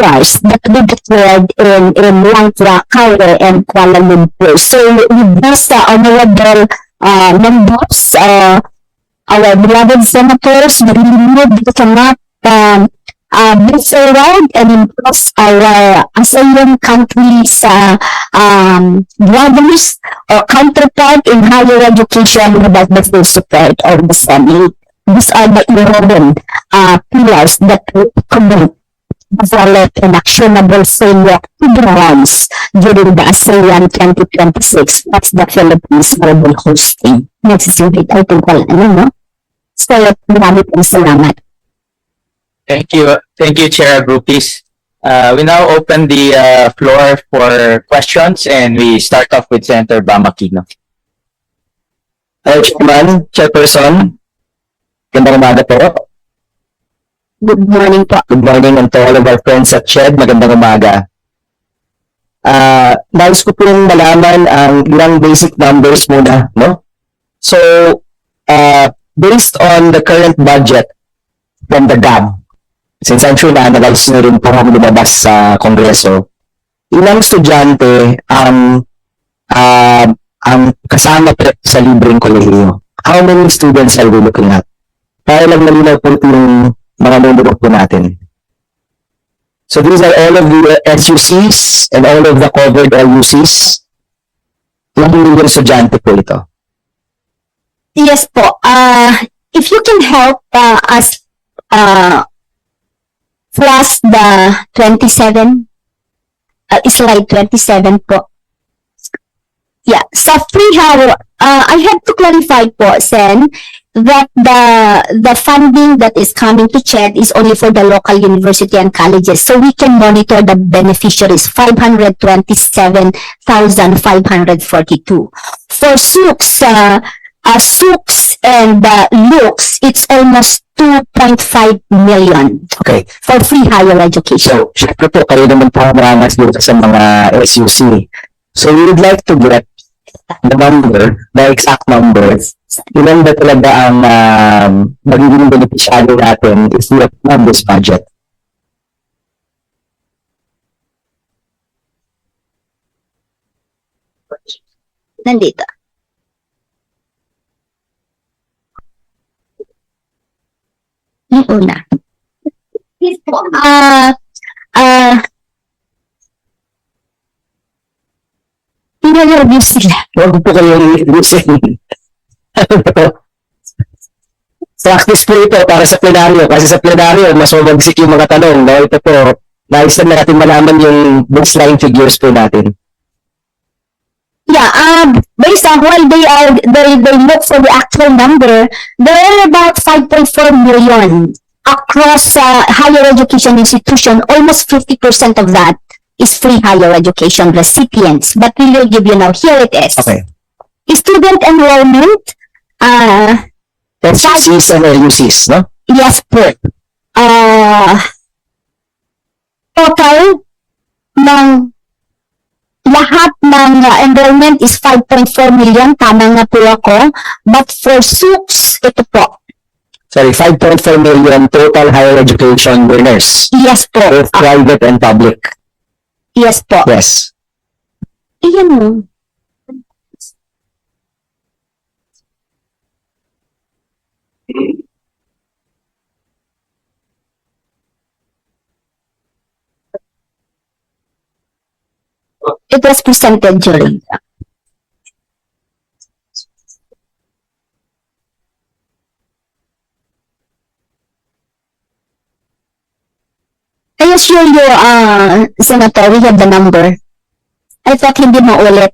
that we declared in, in Langtra, Cairo, and Kuala Lumpur. So with this uh, honorable uh, members, uh, our beloved senators, we really need to cannot um, uh, forward and impress our ASEAN countries uh, um, brothers or counterpart in higher education without the full support of the Senate. These are the 11 uh, pillars that we commit develop an actionable framework programs during the ASEAN 2026. That's the Philippines global hosting. Next slide. I think wala na, no? So, marami pong salamat. Thank you. Thank you, Chair Groupies. Uh, we now open the uh, floor for questions and we start off with Senator Bamakino. Hello, Chairman, Chairperson. Gandang umaga po. Good morning po. Good morning and to all of our friends at SHED. Magandang umaga. Ah, nais ko pong malaman ang ilang basic numbers muna, no? So, uh, based on the current budget from the GAB, since I'm sure na-analyze nyo rin po kung lumabas sa Kongreso, ilang estudyante ang ah, ang kasama sa libreng kolehiyo? How many students are we looking at? Para lang malinaw po yung mga numero po natin. So these are all of the SUCs and all of the covered LUCs. Ilang million estudyante po ito? Yes po. Uh, if you can help uh, us uh, flash the 27, uh, slide 27 po. Yeah, sa free hour, uh, I have to clarify po, Sen, that the the funding that is coming to CHED is only for the local university and colleges. So we can monitor the beneficiaries, 527,542. For SUCs, uh, uh, Sooks and uh, Looks, it's almost 2.5 million Okay. for free higher education. So, syempre po, kayo naman po marangas dito sa mga SUC. So, we would like to get the number, the exact number, ilan ba talaga ang um, magiging beneficiary natin if we approve this budget? Nandito. Yung una. Ah, ah, Pinag-review sila. Huwag po kayo i-listen. Practice po ito para sa plenaryo. Kasi sa plenaryo, mas mabagsik yung mga tanong. No? Ito po, nais na natin malaman yung baseline figures po natin. Yeah, uh, based on while they are, they, they look for the actual number, there are about 5.4 million across uh, higher education institution. Almost 50% of that is free higher education recipients. But we will give you now, here it is. Okay. Student enrollment, uh, SUCs and LUCs, no? yes po. Uh, total ng lahat ng uh, enrollment is 5.4 million. Tama nga po ako. But for SUPS, ito po. Sorry, 5.4 million total higher education learners. Yes po. Both private and public. Yes po. Yes. Iyan mo. It was presented during the I assure you, uh, Senator, we have the number. I thought hindi mo ulit.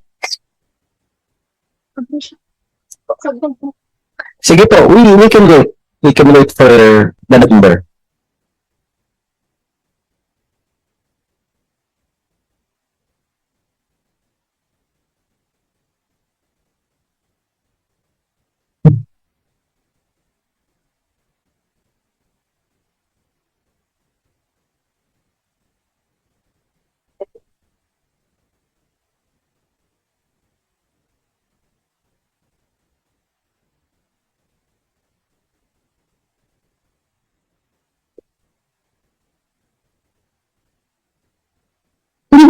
Sige po, we, we can wait. We can wait for the number.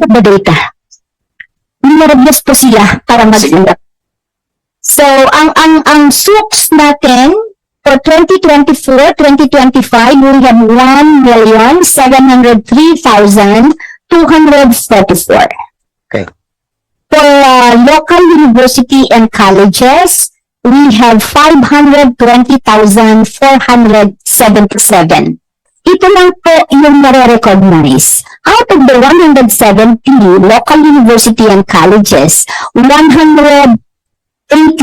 Of the data. Nilarabas po sila para mag So, ang, ang, ang SUKS natin for 2024, 2025, we have 1,703,244. Okay. For uh, local university and colleges, we have 520,477. Ito lang po yung nare-recognize. Out of the 170 local university and colleges, 108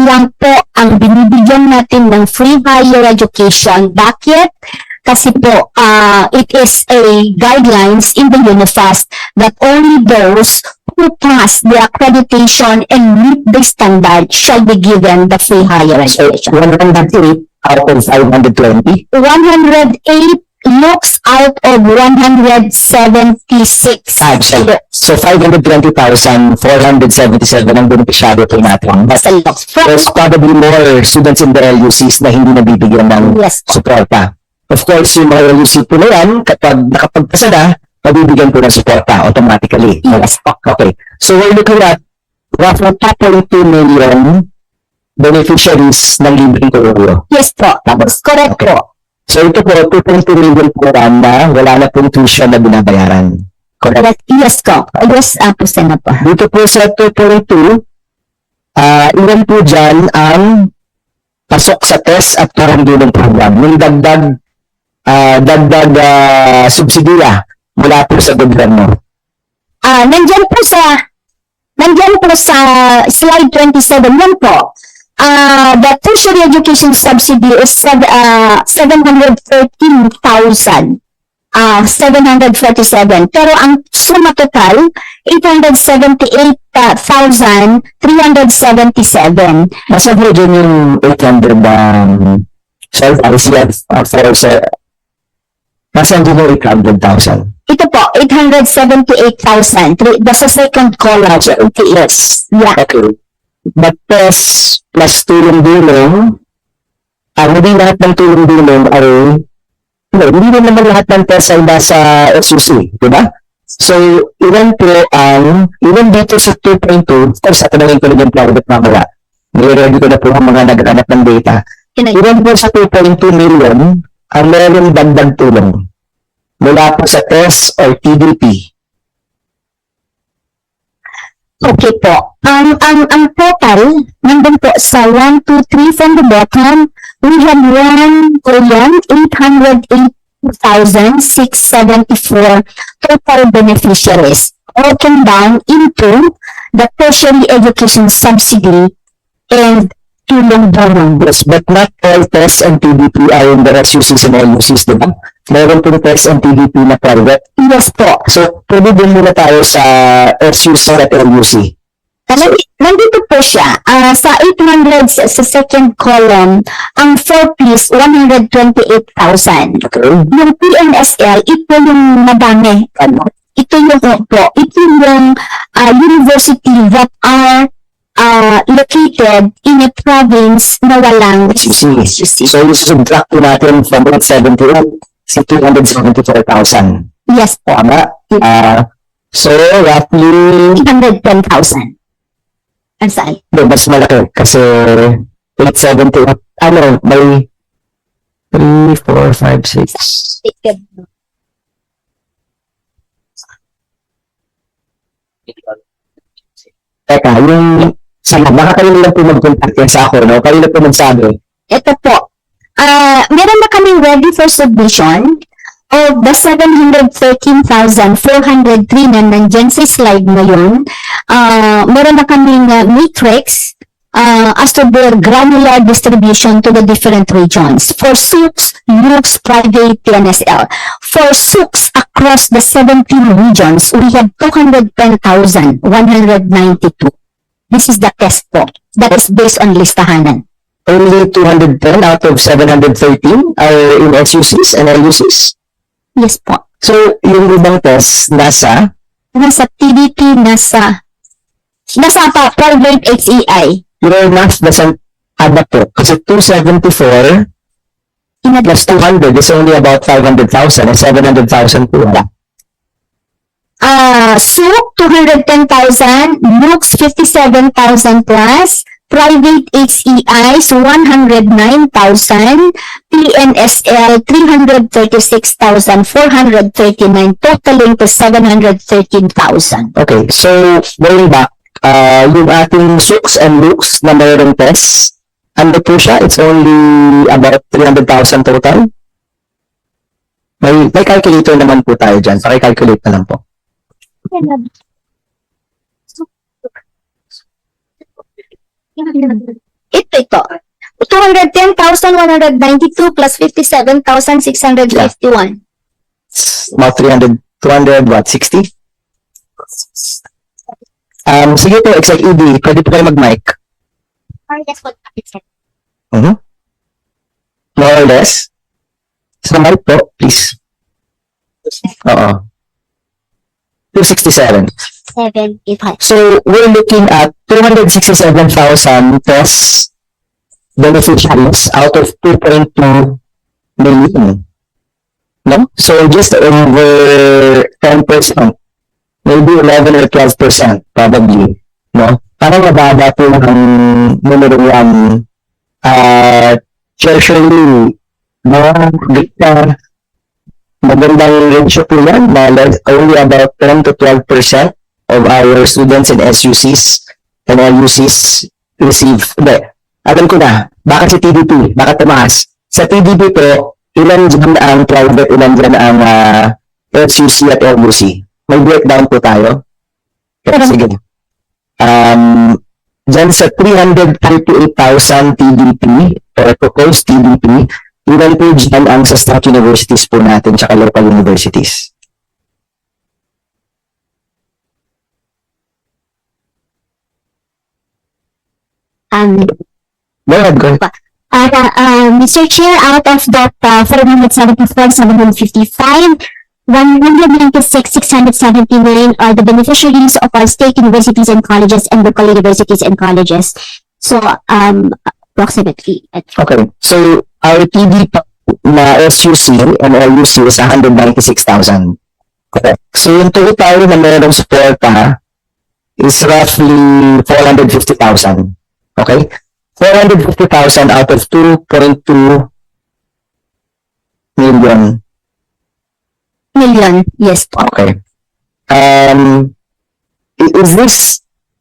lang po ang binibigyan natin ng free higher education. Bakit? Kasi po, uh, it is a guidelines in the UNIFAST that only those who pass the accreditation and meet the standard shall be given the free higher So, education. 108 out of 520. 108 looks out of 176. Ah, sorry. So, 520,477 ang beneficiary po natin. But Sa looks. From, there's probably more students in the LUCs na hindi nabibigyan ng yes, suporta. Of course, yung mga LUC po na yan, kapag nakapagpasa na, mabibigyan po ng suporta automatically. yes po. Okay. So, we're looking at roughly 2.2 million beneficiaries ng libreng tuloy. Yes po. Tapos correct po. So, ito po, 2.2 million po na wala na pong tuition na binabayaran. Correct. Yes ko. Yes, uh, po, Senator. Dito po sa 2.2, ah ilan po dyan ang pasok sa test at parangdulong program. Yung dagdag, ah dagdag ah, subsidiya mula po sa gobyerno. Ah, nandyan po sa nandyan po sa slide 27 yan po. Ah, the tertiary education subsidy is ah, 713,000. Ah, 747. Pero ang suma total 878,377. Nasa po dyan yung 800 um, sorry, RCF uh, for sa Nasaan dyan yung 800,000? Ito po 878,000. Three- The second column ATS. Yeah. Okay. But test plus tulong-dulong, ang hindi lahat ng tulong-dulong ay, no, hindi rin naman lahat ng test ay nasa SUC, di ba? So, ilan po ang, ilan dito sa 2.2, of course, tatanungin ko na yung private mamaya. Nire-ready ko na po ang mga naghanap ng data. Ilan po sa 2.2 million ang meron dagdag tulong mula po sa test or TDP? Okay po. Ang ang ang total nandun po sa 1 2 3 from the bottom, we have 1 billion 808,674 total beneficiaries broken down into the tertiary education subsidy and tulong dulong. Yes, but not all tests and are in the SUCs and LUCs, di ba? Meron pong tests and TDP na private. Yes po. So, pwede din muna tayo sa SUC at LUC. Nandi- Nandito po siya, ah, sa 800 sa, sa second column, ang 4 piece 128,000. Okay? yung PNSL, ito yung madami. Ano? Ito yung po, ito yung uh, university that are uh, located in a province na walang. SUC. So, subtract po natin from 878 sa 274,000. Yes po, Tama? Ah, so, roughly, 110,000. Ang saan? no, mas malaki kasi 878, ano, may 3, 4, 5, 6, Teka, yung sige, baka kayo lang po mag-contact yan sa ako, no? Kayo na po magsabi. Ito po. Ah, meron na kaming ready for submission of the 713,403 na nandyan sa slide na yun. Ah, meron na kaming uh, matrix uh, as to their granular distribution to the different regions. For SUCs, UCs, private, PNSL. For SUCs across the 17 regions, we have 210,192. This is the test po. That is based on listahanan. Only 210 out of 713 are in SUCs and LUCs. Yes po. So, yung ibang test, nasa, Nasa TDP, nasa nasa pa, private HEI. your math doesn't add up po. Kasi 274 Inad- plus 200 is only about 500,000 or 700,000 po. wala. uh, Souk, 210,000, Nooks, 57,000 plus, private HEIs, 109,000, PNSL, 336,439, totaling to 713,000. Okay, so going back, uh, yung ating Sooks and Looks na mayroong test, ano po siya? It's only about 300,000 total? May, may calculator naman po tayo dyan. Paki-calculate na lang po. Ito, ito. 210,192 plus 57,651. It's about 300, 200, what, 60? Um, sige po, Exact ED, pwede po kayo mag-mic. Or what it said. Mhm. More or less. Sa mic po, please. Oo. 267. 75. So, we're looking at 267,000 test beneficiaries out of 2.2 million. No? So, just over 10%. Maybe 11 or 12% probably. No? Parang mababa po ang numero yan. Uh, tertiary, no? Gita, magandang ratio po yan na only about 10 to 12% of our students in SUCs and LUCs receive. Hindi, alam ko na, bakit sa TDP? Bakit tumaas? Sa TDP po, ilan dyan ang private, ilan dyan ang ah, SUC at LUC? May breakdown po tayo. Okay, sige. Um, dyan sa 338,000 TDP or proposed TDP, ilan po dyan ang sa state universities po natin tsaka local universities? Um, Go ahead, go ahead. uh, uh, Mr. Chair, out of that, uh, 474, 755, 196, 679 are the beneficiaries of our state universities and colleges and local universities and colleges. So, um, approximately, at Okay. So, our TD pa na SUC and LUC is 196,000. Correct. So, yung total na merong suporta is roughly 450,000. Okay? 450,000 out of 2.2 million. million, yes po. Okay. Um, is this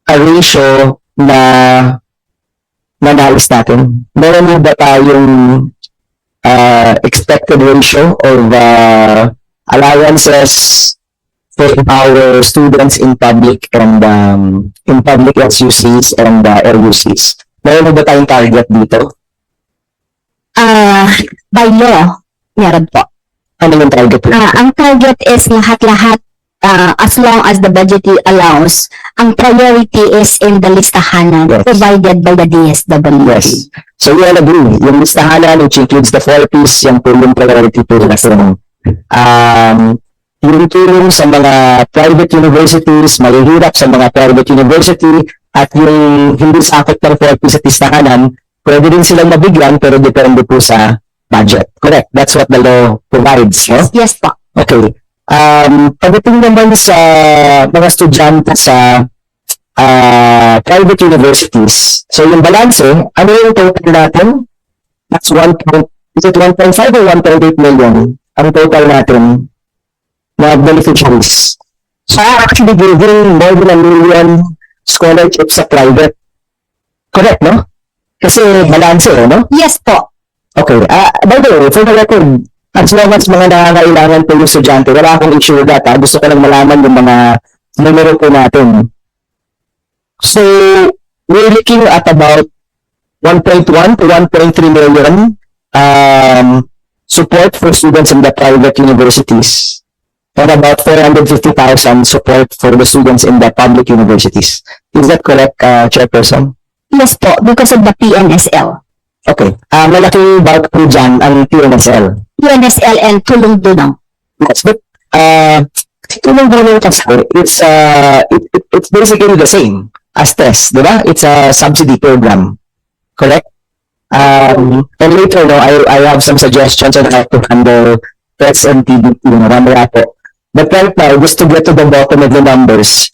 a ratio na na nais natin? Meron mo ba tayong uh, expected ratio of uh, allowances our students in public and um, in public SUCs and uh, LUCs? Meron ba tayong target dito? Uh, by law, meron po. Ano yung target po? Ah, ang target is lahat-lahat ah, as long as the budget allows. Ang priority is in the listahan na Yes. provided by the DSWD. Yes. So we all agree. Yung listahanan, which includes the four Ps, yan po yung priority po natin. Um, yung tulong sa mga private universities, mahihirap sa mga private university, at yung hindi sakot ng four Ps at listahanan, pwede din silang mabigyan, pero depende po sa budget. Correct. That's what the law provides. No? Yes po. Okay. Um, pagdating naman sa mga estudyante sa uh, private universities, so yung balance, ano yung total natin? That's 1. point- Is it 1.5 or 1.8 million? Ang total natin na beneficiaries. So actually giving more than a million scholarships sa private. Correct, no? Kasi balance, eh, no? Yes po. Okay. Ah, by the way, for the record, as long as mga nangangailangan po yung estudyante, wala akong issue with that. ah. Gusto ko lang malaman yung mga numero po natin. So, we're looking at about 1.1 to 1.3 million um, support for students in the private universities and about 450,000 support for the students in the public universities. Is that correct, uh, Chairperson? Yes po, because of the PNSL. Okay. Ah, malaking bulk po dyan ang PNSL. PNSL and Tulong Dunong. Yes, but uh, tulong bulong kasi, it's uh, it, it, it's basically the same as TESS, di ba? It's a subsidy program. Correct? Um, and later, no, I, I have some suggestions on how to handle TESS and no, mamaya po. But right now, just to get to the bottom of the numbers,